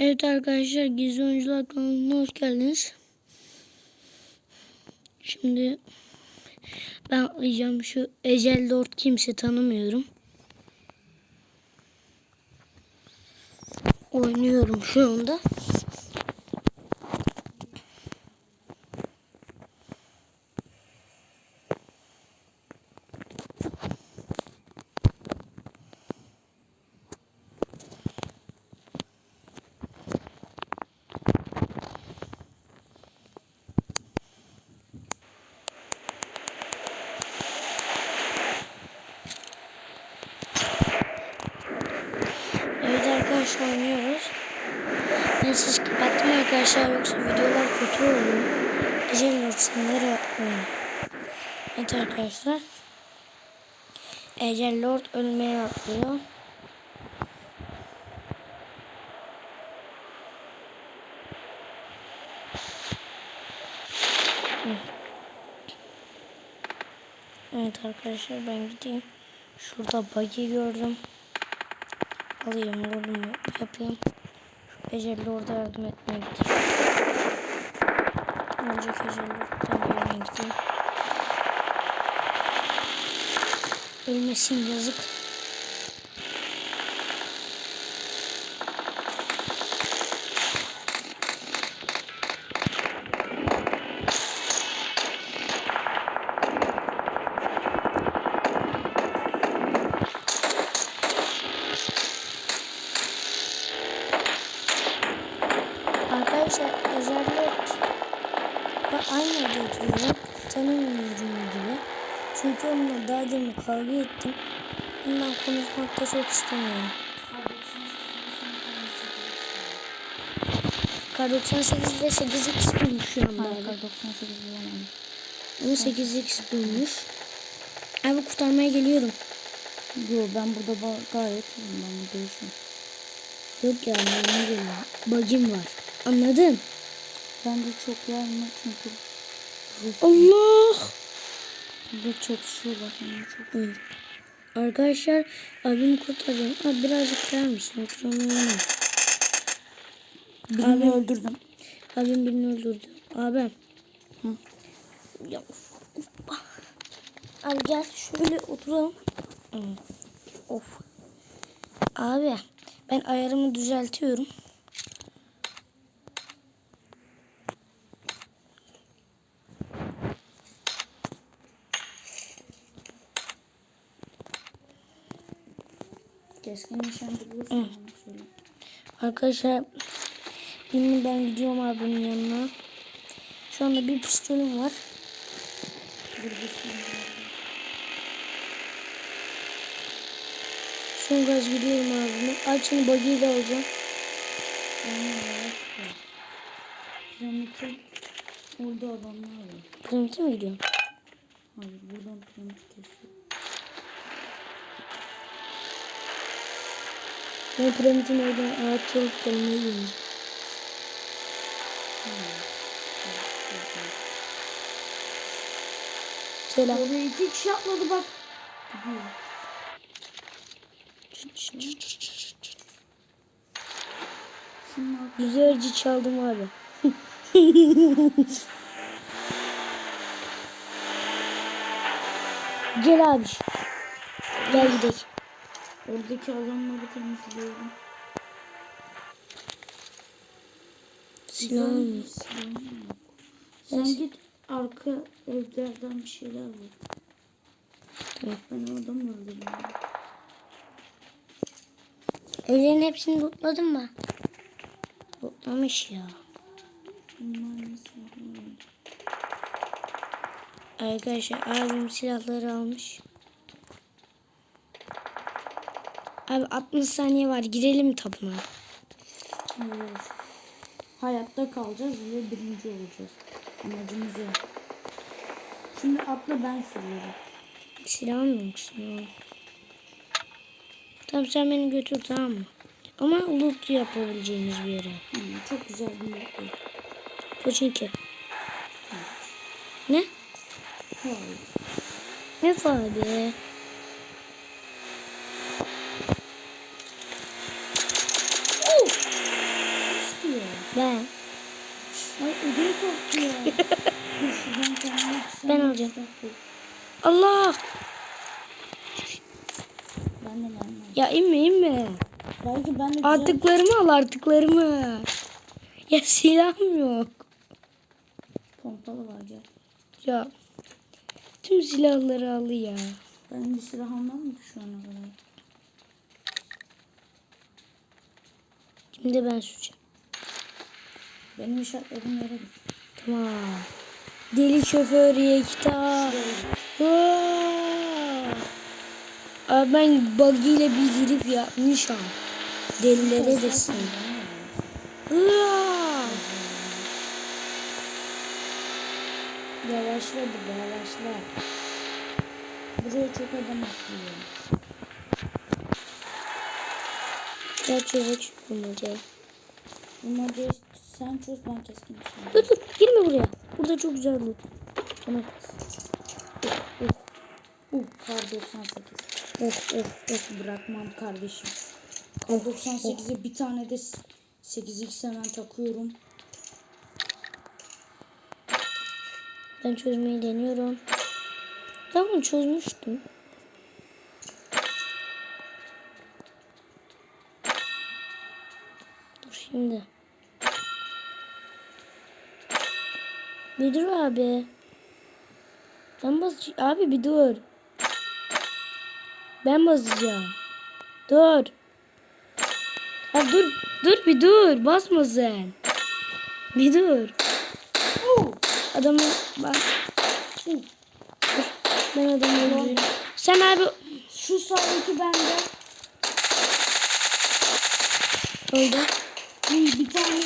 Evet arkadaşlar Gizli Oyuncular kanalına hoş geldiniz. Şimdi ben atlayacağım şu Ecel Lord kimse tanımıyorum. Oynuyorum şu anda. Evet arkadaşlar oynuyoruz. Ben ses kapattım arkadaşlar yoksa videolar kötü oluyor. Ecel Lord sınırı oynuyor. Evet arkadaşlar. Ecel Lord ölmeye atlıyor. Evet arkadaşlar ben gideyim. Şurada bug'i gördüm. Alayım rolümü yapayım. Şu Ecelli orada yardım etmeye gideyim. Önce Ecelli oradan yerine gideyim. Ölmesin yazık. Kavga ettim. Ondan konuşmak da çok istemiyorum. Kar 98 ve 8x bulmuş şu anda. Harika 98 bulamadım. 18x bulmuş. Abi kurtarmaya geliyorum. Yo ben burada ba- gayet iyiyim ben burada. Yok ya benim geliyor. Bug'im var. Anladın? Ben de çok gelme çünkü Allah! Burada çatışıyorlar yani çok. Evet. Arkadaşlar abimi kurtarıyorum. Abi birazcık mısın? Oturamıyorum. Birini öldürdüm. Abim birini öldürdü. Abim. Hı. Ya, of, of. Abi gel şöyle oturalım. Hı. Of. Abi ben ayarımı düzeltiyorum. Keskin nişancı bulursun. Arkadaşlar şimdi ben gidiyorum abimin yanına. Şu anda bir pistolüm var. Son gaz gidiyorum abime. Açın buggy'i de alacağım. Piramite orada adamlar var. Piramite mi gidiyorum? Hayır buradan piramit kesiyor. Ben piramitin oradan ağaç alıp gelmeyi yiyorum. Selam. Oraya iki kişi atladı bak. Güzelce çaldım abi. Gel abi. Gel gidelim. Oradaki adamları temizliyorum. Silahım yok. Silahım yok. Sen git arka evlerden bir şeyler bul. Tamam. Ben adam öldürdüm. Evlerin hepsini lootladın mı? Lootlamış ya. Bunlar? Arkadaşlar abim silahları almış. Abi 60 saniye var. Girelim tapınağa. Hayır. Hayatta kalacağız ve birinci olacağız. Amacımız o. Şimdi atla ben sürüyorum. Silah musun? ya? Tamam sen beni götür tamam mı? Ama loot yapabileceğimiz bir yere. Hmm, çok güzel bir yer. Koçinki. Ne? Hayır. Ne abi? Ben. Ay kendime Ben alacağım. Allah. Ben de ben de. Ya inme inme. Belki ben de Artıklarımı al artıklarımı. Ya silahım yok. pompalı var gel. Ya. Tüm silahları al ya. Ben bir silah almadım ki şu ana kadar. Şimdi ben süreceğim. Benim işaretlediğim yere. Tamam. Deli şoför Yekta. Abi ben buggy ile bir girip yapmışım. Delilere desin. Yavaşla bir yavaşla. Buraya çok adam atlıyor. Çözek şu bulmacayı. Bunları sen çöz ben keskin Dur dur girme buraya. Burada çok güzel loot. Tamam. Uh kar 98. Of of of. Bırakmam kardeşim. Kar 98'e bir tane de 8x hemen takıyorum. Ben çözmeyi deniyorum. Ben bunu çözmüştüm. Dur şimdi. Bir dur abi. Ben bas abi bir dur. Ben basacağım. Dur. Abi dur. Dur bir dur. Basma sen. Bir dur. Adamı bak. Dur. Ben adamı. Sen abi Şu sağdaki bende. öldü. Bir, bir tane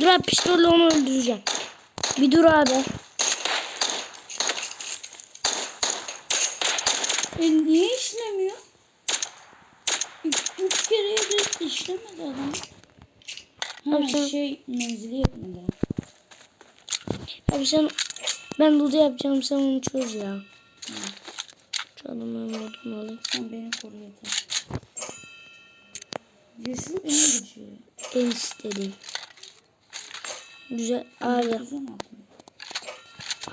Dur abi pistolle onu öldüreceğim. Bir dur abi. E, niye işlemiyor? Üç, üç kere de işlemedi adam. Ha, Abi sen- şey menzili yetmedi. Abi sen ben loot yapacağım sen onu çöz ya. Şu adamların lootunu alayım. Sen beni koru yeter. Yeşil en güçlü. En istediğim. Güzel abi.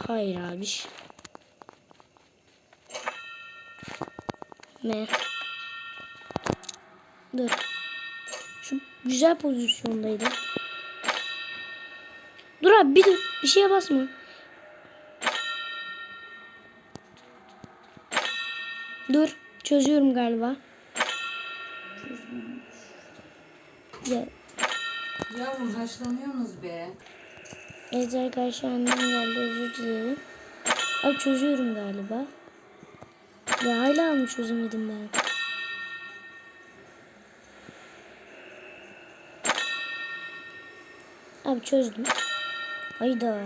Hayır abi. Ne? Dur. Şu güzel pozisyondaydı. Dur abi bir dur. Bir şeye basma. Dur. Çözüyorum galiba. Ya, Yavrum haşlanıyorsunuz be. Evet arkadaşlar annem geldi özür dilerim. Abi çözüyorum galiba. Ya hala mı çözemedim ben? Abi çözdüm. Hayda.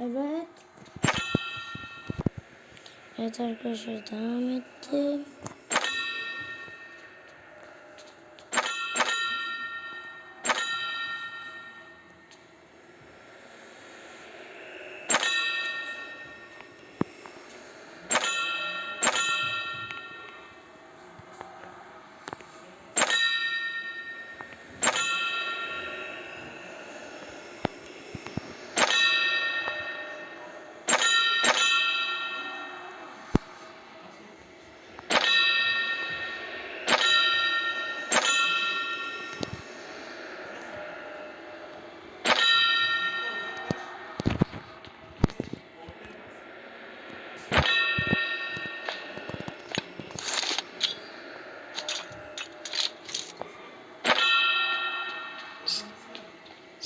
Evet. Evet arkadaşlar devam ettim.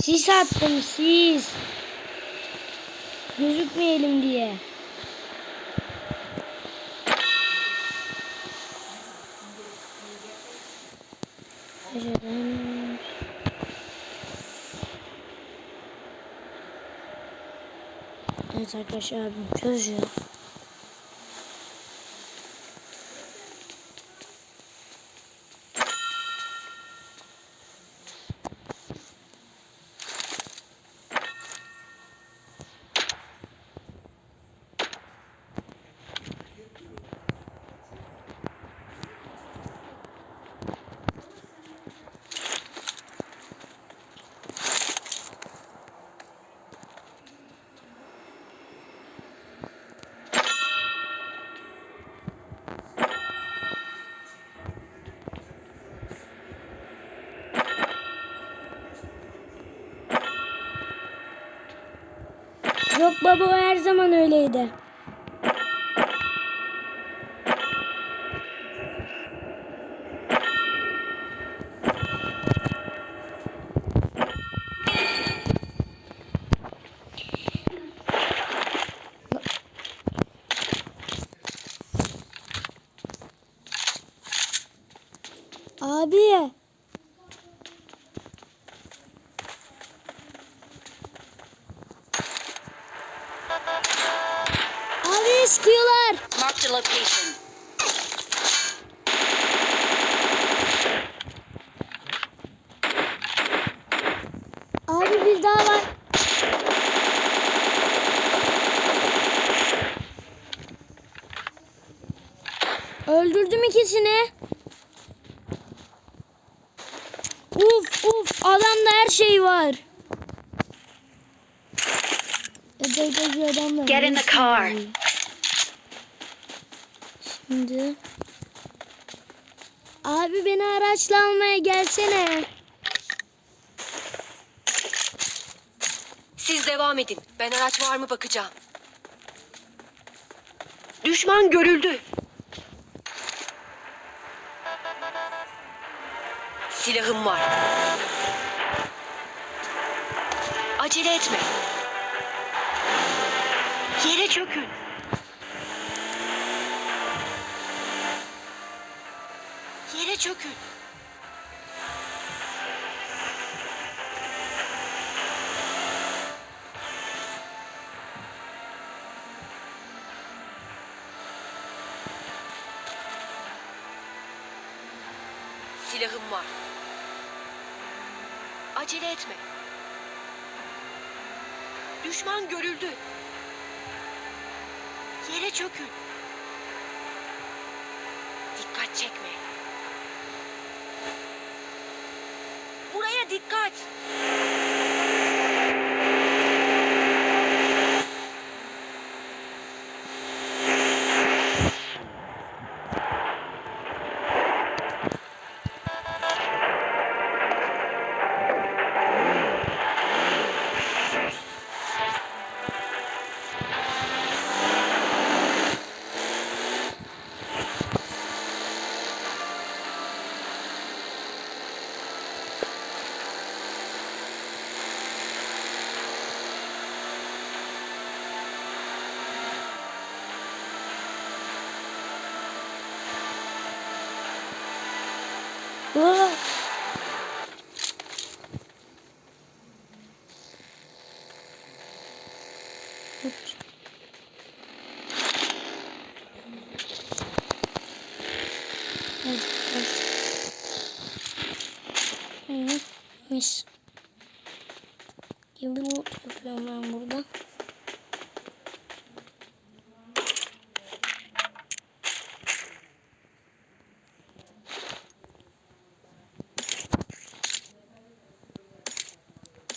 Sis attım sis. Gözükmeyelim diye. Evet arkadaşlar abim çözüyor. Baba o her zaman öyleydi. Abi. Abi sıkıyorlar. Marked a location. Abi bir daha var. Öldürdüm ikisini. Uf uf adamda her şey var. Get in the car. Şimdi. Abi beni araçla almaya gelsene. Siz devam edin. Ben araç var mı bakacağım. Düşman görüldü. Silahım var. Acele etme. Yere çökün. Yere çökün. Silahım var. Acele etme. Düşman görüldü. Yere çökün. Dikkat çekme. Buraya dikkat. Hı, Mis. Gibi loot yapıyorum ben burada.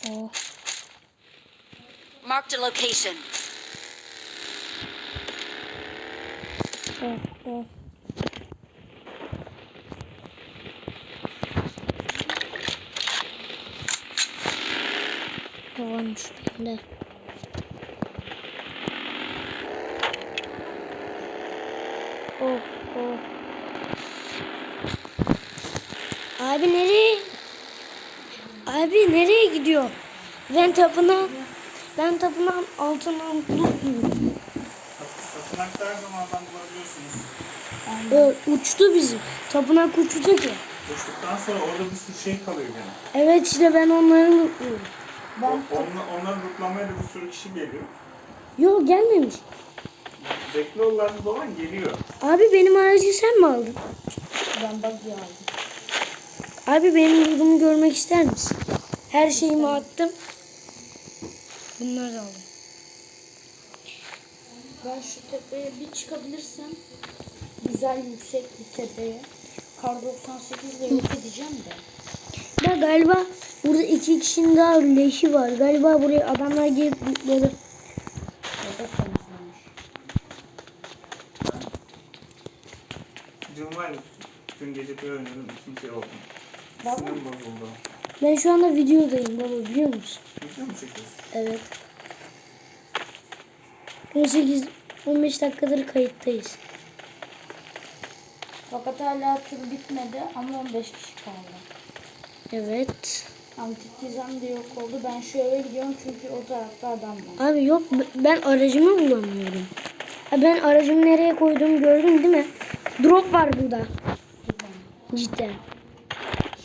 Oh. Marked a location. Oh, oh. Ne varmış bende? Oh, oh. Abi nereye? Abi nereye gidiyor? Ben tapınağın, ben tapınağın altından bulutmuyorum. Tapınakta her zaman adam bulabiliyorsunuz. Ö, uçtu bizim. Tapınak uçtu ki. Koştuktan sonra orada bir sürü şey kalıyor gene. Evet işte ben onları mutluyorum. Ben Onla, onları lootlamaya da bir sürü kişi geliyor. Yok gelmemiş. Bekliyorlar zaman geliyor. Abi benim aracı sen mi aldın? Ben buggy aldım. Abi benim yurdumu görmek ister misin? Her şeyimi attım. Bunları aldım. Ben şu tepeye bir çıkabilirsem güzel yüksek bir tepeye kar 98 ile yok edeceğim de. Ya galiba burada iki kişinin daha leşi var. Galiba buraya adamlar gelip lootladı. Orada temizlenmiş. Dün gece bir oynadım, kimse oldu. Baba. Sinirim bozuldu. Ben şu anda videodayım baba biliyor musun? Video mu çekiyorsun? Evet. 18 15 dakikadır kayıttayız. Fakat hala tur bitmedi ama 15 kişi kaldı. Evet. Antik de yok oldu. Ben şu eve gidiyorum çünkü o tarafta adam var. Abi yok ben aracımı bulamıyorum. Ben aracımı nereye koyduğumu gördün değil mi? Drop var burada. Cidden.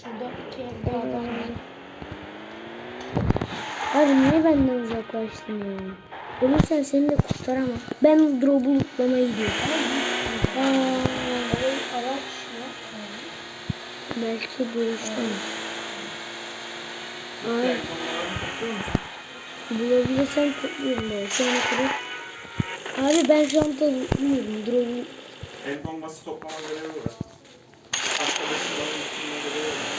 Şuradaki evde adam var. Abi niye benden uzaklaştın ya? Ölürsen seni de kurtaramam. Ben drop'u lootlamaya gidiyorum. Aa, araç yok. belki buluştum. Abi Musun? bulabilirsem topluyorum böyle. Şu ana kadar. Abi ben şu anda lootluyorum. Drop'u El bombası toplama görevi var. Bana görevi var.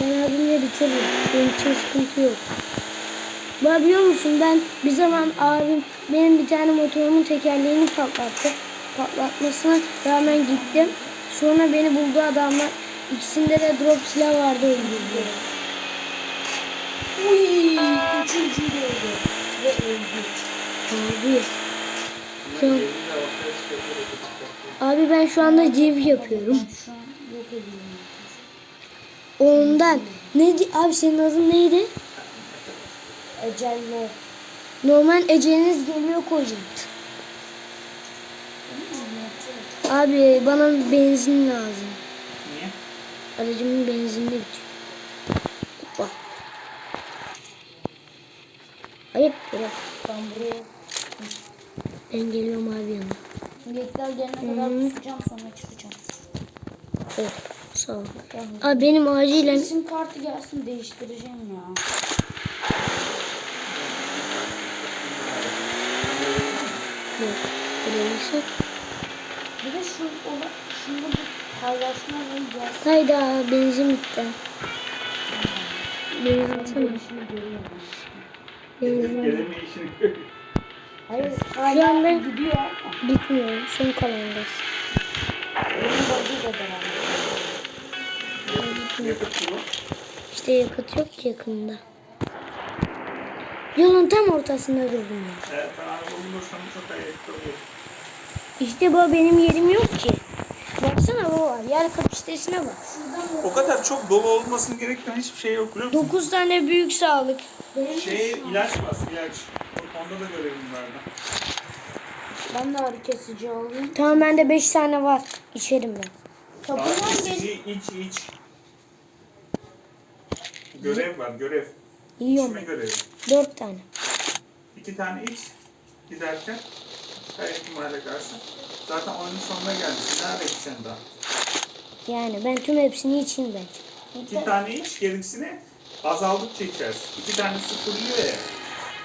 Ben abimle bitiririm. Benim için sıkıntı yok. Bak biliyor musun ben bir zaman abim benim bir tane motorumun tekerleğini patlattı. Patlatmasına rağmen gittim. Sonra beni buldu adamlar. İkisinde de drop silah vardı öldürdü. Uy, üçüncü de öldü. Ve öldü. Abi. Şu an- abi ben şu anda cev yapıyorum. Ondan. Ne di- abi senin adın neydi? Ecel Lord. Normal eceliniz geliyor koyacaktı. Abi bana benzin lazım. Niye? Aracımın benzini bitiyor. Ayıp bırak. Ben buraya Ben geliyorum abi yanına. Yekler gelene kadar tutacağım sonra çıkacağım. Oh sağ ol. Abi benim acilen İsim kartı gelsin değiştireceğim ya. yok. Öyleyse. Bir de şu ola, şunda bir paylaşma ve gelsin. Hayda benzin bitti. Benzin atsana. Gelişini görüyorum. Hayır Şu gidiyor bitmiyor. Son bu. İşte yakıt yok ki yakında. Yolun tam ortasında durdum ya. Ben araba bulursam çok ayakta olur. İşte bu benim yerim yok ki. Baksana baba yer kapasitesine bak. O kadar çok dolu olmasını gerektiren hiçbir şey yok biliyor musun? 9 tane büyük sağlık. Şey ilaç bas ilaç. Onda da görevim vardı. Ben de ağrı kesici alayım. Tamam bende 5 tane var. İçerim ben. Kapıdan gel. Kesici iç iç. Görev var görev. Yiyorum İçme ben. görevi. 4 tane. İki tane iç giderken her ihtimale karşı. Zaten oyunun sonuna gelmişsin. Nerede içeceksin daha? Yani ben tüm hepsini içeyim bence. İki tane iç gerisini azaldıkça içersin. İki tanesi fırlıyor ya.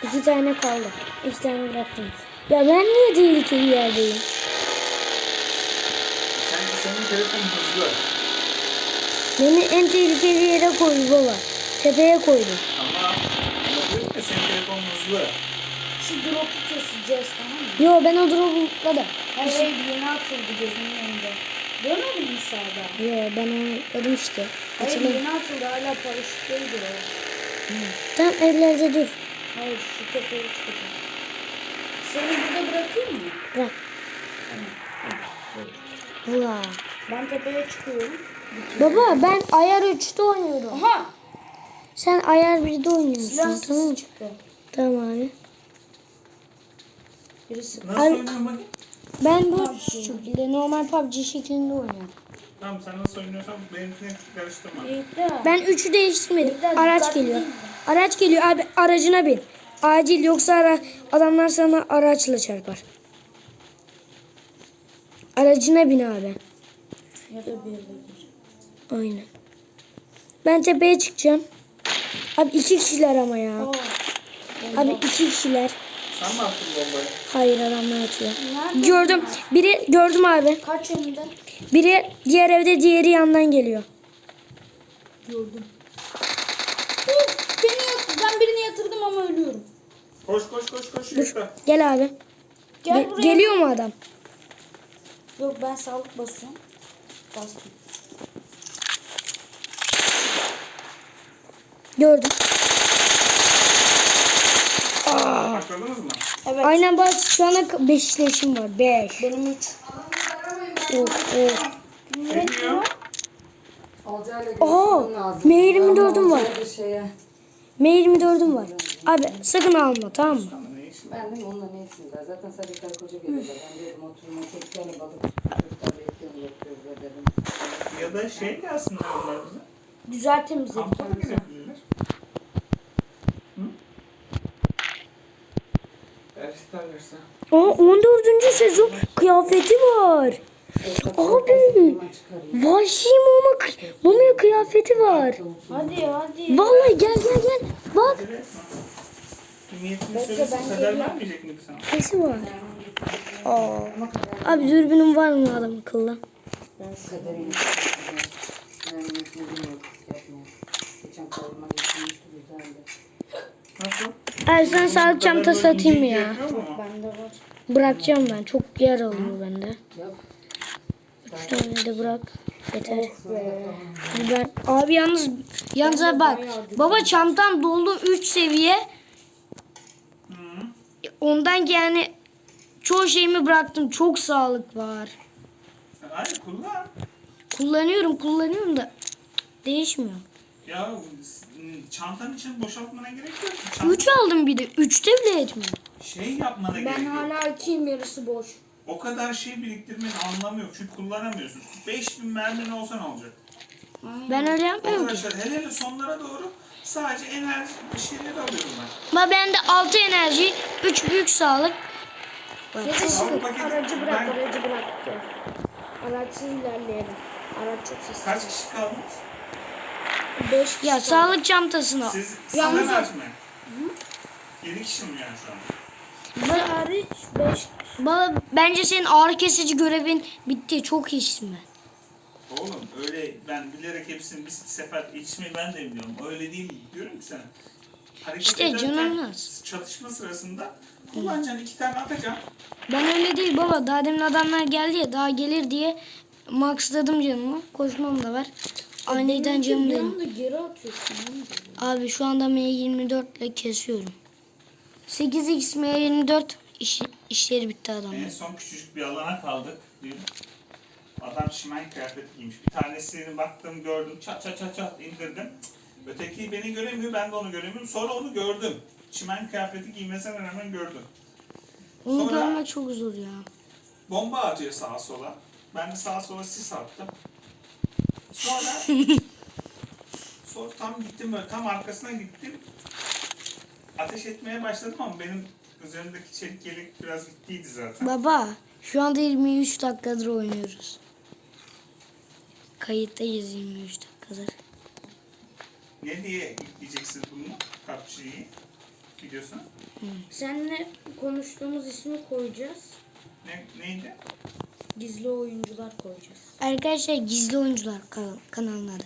2 tane kaldı. 2 tane bıraktım. Ya ben niye tehlikeli yerdeyim? Sen, senin telefonun hızlı. Beni en tehlikeli yere koydu baba. Tepeye koydu. Ama ama diyorum ya senin telefonun hızlı. Şu drop'u keseceğiz tamam mı? Yo ben o drop'u unutmadım. Her şey yeni atıldı gözümün önünde. Görmedin mi sağda? Yo ben onu unutmadım işte. Hayır Hatırladım. yeni atıldı hala paraşütteydi o. Tam evlerde dur. Hayır şu tepeye çıkacağım. Seni burada bırakayım mı? Bırak. Vaa. Ben tepeye çıkıyorum. Baba ben ayar 3'te oynuyorum. Aha! Sen ayar 1'de oynuyorsun Silah tamam mı? çıktı. Tamam abi. Birisi. Nasıl Ay- oynuyorsun bakayım? Ben bu şekilde normal PUBG şeklinde oynuyorum. Tamam sen nasıl oynuyorsan benimkini karıştırma. Ben 3'ü değiştirmedim. Araç geliyor. Araç geliyor abi aracına bin. Acil yoksa ara, adamlar sana araçla çarpar. Aracına bin abi. Ya da bir yere gir. Aynen. Ben tepeye çıkacağım. Abi iki kişiler ama ya. Abi iki kişiler. Sen mi attın bombayı? Hayır adamlar atıyor. Nerede? Gördüm. Biri gördüm abi. Kaç önünde? Biri diğer evde diğeri yandan geliyor. Gördüm. Beni yat- ben birini yatırdım ama ölüyorum. Koş koş koş koş. Dur. Yoksa. Gel abi. Gel Ge- buraya. geliyor mu adam? Yok ben sağlık basıyorum. Bastım. Gördüm. Patladınız mı? Evet. Aynen bak şu anda 5 işleşim var. 5. Benim 3. Of of. Ne diyor? Lazım. M24'üm var. Olcay bir Şeye. M24'üm var. Abi sakın alma tamam mı? Ben de onunla ne işim var? Zaten sadece karı koca geliyorlar. Ben dedim oturma çocuklarla balık çocuklarla ekliyorum yapıyoruz dedim. Ya da şey gelsin onlar bize. Güzel temizledik Kampa da yalnız. gelebilirler. Hı? Eğer isterlerse. Aa 14. sezon kıyafeti var. Abi. Vahşi mama, mumya kıyafeti var. Hadi hadi. Vallahi gel gel gel. Bak sesi var. Aa. Abi dürbünün var mı adam akıllı? Ben Nasıl? Abi sen sağlık çantası atayım mı ya? Bırakacağım ben. Çok yer alıyor bende. Üç tane de bırak. Yeter. Be. Ben abi yalnız yalnız bak. Baba çantam dolu 3 seviye. Hı. Ondan yani çoğu şeyimi bıraktım. Çok sağlık var. Hayır kullan. Kullanıyorum kullanıyorum da değişmiyor. Ya çantanın için boşaltmana gerek yok. ki. Çant- 3 aldım bir de. 3'te bile etmiyor. şey yapmana gerek Ben yok. hala ikiyim yarısı boş. O kadar şey biriktirmenin anlamı yok. Çünkü kullanamıyorsun. 5000 mermin olsa ne olacak? Ben öyle yapmıyorum kadar ki. şey. Hele hele sonlara doğru sadece enerji bir şeyleri alıyorum ben. Ama bende 6 enerji, 3 büyük sağlık. Bak. Ya da Sağlık şimdi paketi- aracı bırak ben- aracı bırak. Araçsız ilerleyelim. Araç çok sessiz. Kaç kişi kaldınız? 5 kişi Ya sağlık çantasını. Siz Yalnız aç mı? 7 kişi mi yani şu an? Ben hariç 5 Baba bence senin ağrı kesici görevin bitti. Çok iyisin ben. Oğlum öyle ben bilerek hepsini bir sefer içmeyi ben de biliyorum. Öyle değil diyorum ki sana. Hareket İşte ederken canım az. Çatışma sırasında kullanacaksın iki tane atacaksın. Ben öyle değil baba. Daha demin adamlar geldi ya daha gelir diye maxladım canımı. Koşmam da var. Aniden anda geri atıyorsun. Abi şu anda M24 ile kesiyorum. 8x M24 iş, işleri bitti En adamın. son küçücük bir alana kaldık. Adam şimen kıyafeti giymiş. Bir tanesini baktım gördüm çat çat çat çat indirdim. Öteki beni göremiyor ben de onu göremiyorum. Sonra onu gördüm. Çimen kıyafeti giymesine rağmen gördüm. Onu Sonra- görmek çok zor ya. Bomba atıyor sağa sola. Ben de sağa sola sis attım. Sonra sonra tam gittim böyle tam arkasına gittim. Ateş etmeye başladım ama benim üzerimdeki çelik yelek biraz gittiydi zaten. Baba şu anda 23 dakikadır oynuyoruz. Kayıttayız 23 dakikadır. Ne diye yükleyeceksin bunu? PUBG'yi. Biliyorsun. Seninle konuştuğumuz ismi koyacağız. Ne, neydi? Gizli oyuncular koyacağız. Arkadaşlar gizli oyuncular kan- kanalına da.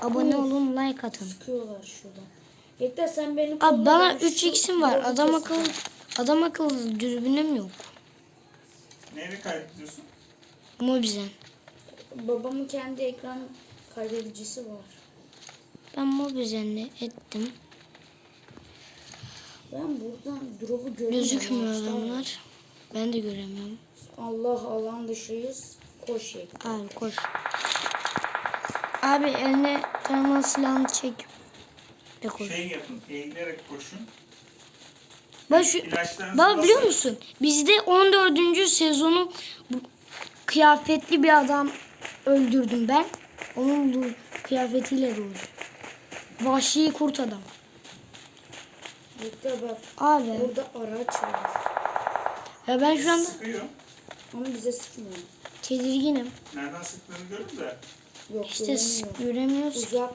Abone olun like atın. Sıkıyorlar şurada. Yekta sen benim Abi bana ben şu 3x'im var. Adam akıllı adam akıllı dürbünüm yok. Neyle kaydediyorsun? Mobizen. Babamın kendi ekran kaydedicisi var. Ben Mobizen'le ettim. Ben buradan drop'u göremiyorum. Gözükmüyor adamlar. Ben de göremiyorum. Allah alan dışıyız. Koş Yekta. Abi koş. Abi eline tarama silahını çek. Ve koş. Şey yapın, eğilerek koşun. Bak şu, bak biliyor musun? Bizde 14. sezonu bu kıyafetli bir adam öldürdüm ben. Onun bu kıyafetiyle doğdu. Vahşi kurt adam. Yekta bak. Abi Orada araç var. ya ben şu anda Sıkıyor. Ama bize sıkmıyor. tedirginim. Nereden sıktığını görün de. Yok İşte göremiyor. göremiyoruz. Uzak.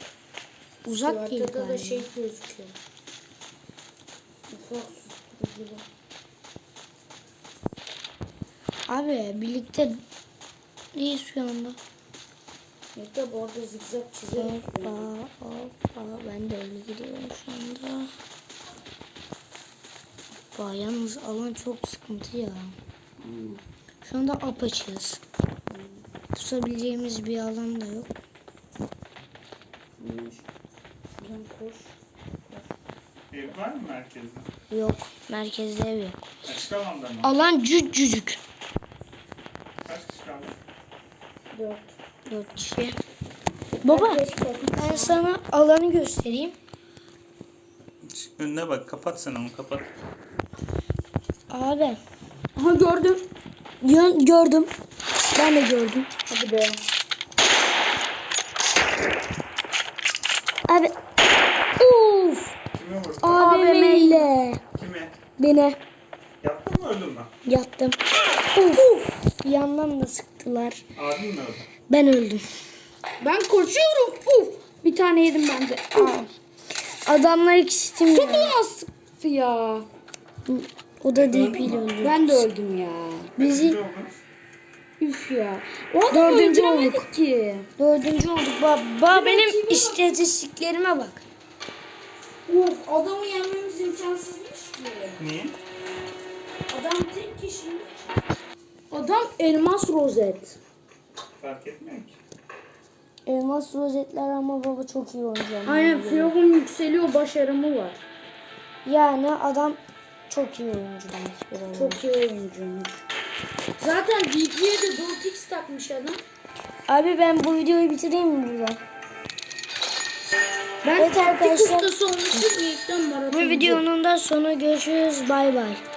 Uzak değil Arkada da galiba. şey gözüküyor. Ufak susturucu. Abi birlikte neyiz şu anda? Yekta bu arada zigzag çizerek Hoppa hoppa ben de öyle gidiyorum şu anda. Hoppa yalnız alan çok sıkıntı ya. Şu anda apaçığız. Tutabileceğimiz bir alan da yok. Şuradan koş. Ev var mı merkezde? Yok. Merkezde ev yok. Açık alanda mı? Alan cücücük. Kaç kişi kaldı? Dört. Dört kişi. Baba ben sana alanı göstereyim. Önüne bak kapat sen onu kapat. Abi. Aha gördüm. Yön, gördüm. Ben de gördüm. Hadi be. Abi. Uf. Kime vurdun? AVM'yle. Kime? Beni Yaptın mı öldün mü? yattım. Uf. Yandan da sıktılar. Abin mi öldü? Ben öldüm. Ben koşuyorum. Uf. Bir tane yedim ben de. Aa. Adamlar ikisi tim Çok sıktı ya. O da DP ile öldü. Ben de öldüm ya. Bizi? Üf ya. O Dördüncü öldüremedik ki. dördüncü olduk. Baba benim istatistiklerime bak. Of adamı yenmemiz imkansızmış ki. Niye? Adam tek kişi. Adam elmas rozet. Fark etmiyor ki. Elmas rozetler ama baba çok iyi oynuyor. Aynen Firavun yükseliyor başarımı var. Yani adam çok iyi oyuncu demek. Çok iyi oyuncuymuş. Zaten DP'ye de 4x takmış adam. Abi ben bu videoyu bitireyim mi burada? Ben Evet taktik arkadaşlar. ustası olmuşum. Bu videonun da sonu görüşürüz. Bay bay.